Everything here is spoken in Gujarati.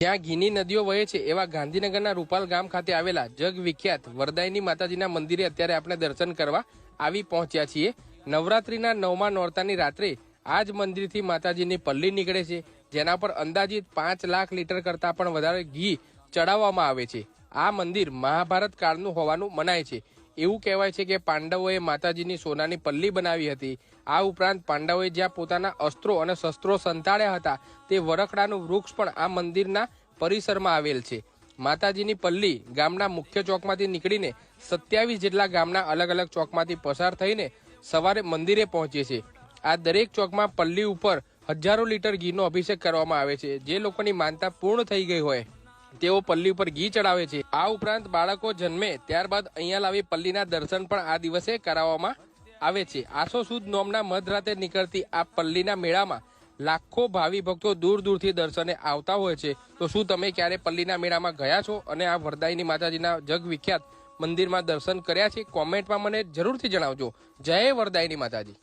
જ્યાં ઘીની નદીઓ વહે છે એવા ગાંધીનગરના રૂપાલ ગામ ખાતે આવેલા જગ વિખ્યાત વરદાયની માતાજીના મંદિરે અત્યારે આપણે દર્શન કરવા આવી પહોંચ્યા છીએ. નવરાત્રીના નવમા નોરતાની રાત્રે આ જ મંદિરથી માતાજીની પલ્લી નીકળે છે, જેના પર અંદાજિત પાંચ લાખ લીટર કરતાં પણ વધારે ઘી ચડાવવામાં આવે છે. આ મંદિર મહાભારત કાળનું હોવાનું મનાય છે. એવું કહેવાય છે કે પાંડવોએ માતાજીની સોનાની પલ્લી બનાવી હતી. આ ઉપરાંત પાંડવોએ જ્યાં પોતાના અસ્ત્રો અને શસ્ત્રો સંતાડ્યા હતા, તે વરખડાનું વૃક્ષ પણ આ મંદિરના પરિસરમાં આવેલ છે. માતાજીની પલ્લી ગામના મુખ્ય ચોકમાંથી નીકળીને સત્યાવીસ જેટલા ગામના અલગ અલગ ચોકમાંથી પસાર થઈને સવારે મંદિરે પહોંચે છે. આ દરેક ચોકમાં પલ્લી ઉપર હજારો લીટર ઘીનો અભિષેક કરવામાં આવે છે, જે લોકોની માનતા પૂર્ણ થઈ ગઈ હોય. તેઓ પલ્લી ઉપર ઘી ચડાવે છે. આ ઉપરાંત બાળકો જન્મે ત્યારબાદ અહીંયા લાવી પલ્લીના દર્શન પણ આ દિવસે કરાવવામાં આવે છે. આસો સુદ નોમના મધરાતે નીકળતી આ પલ્લીના મેળામાં લાખો ભાવિ ભક્તો દૂર દૂરથી દર્શને આવતા હોય છે. તો શું તમે ક્યારે પલ્લીના મેળામાં ગયા છો અને આ વરદાયની માતાજીના જગ વિખ્યાત મંદિરમાં દર્શન કર્યા છે? કોમેન્ટમાં મને જરૂરથી જણાવજો. જય વરદાયની માતાજી.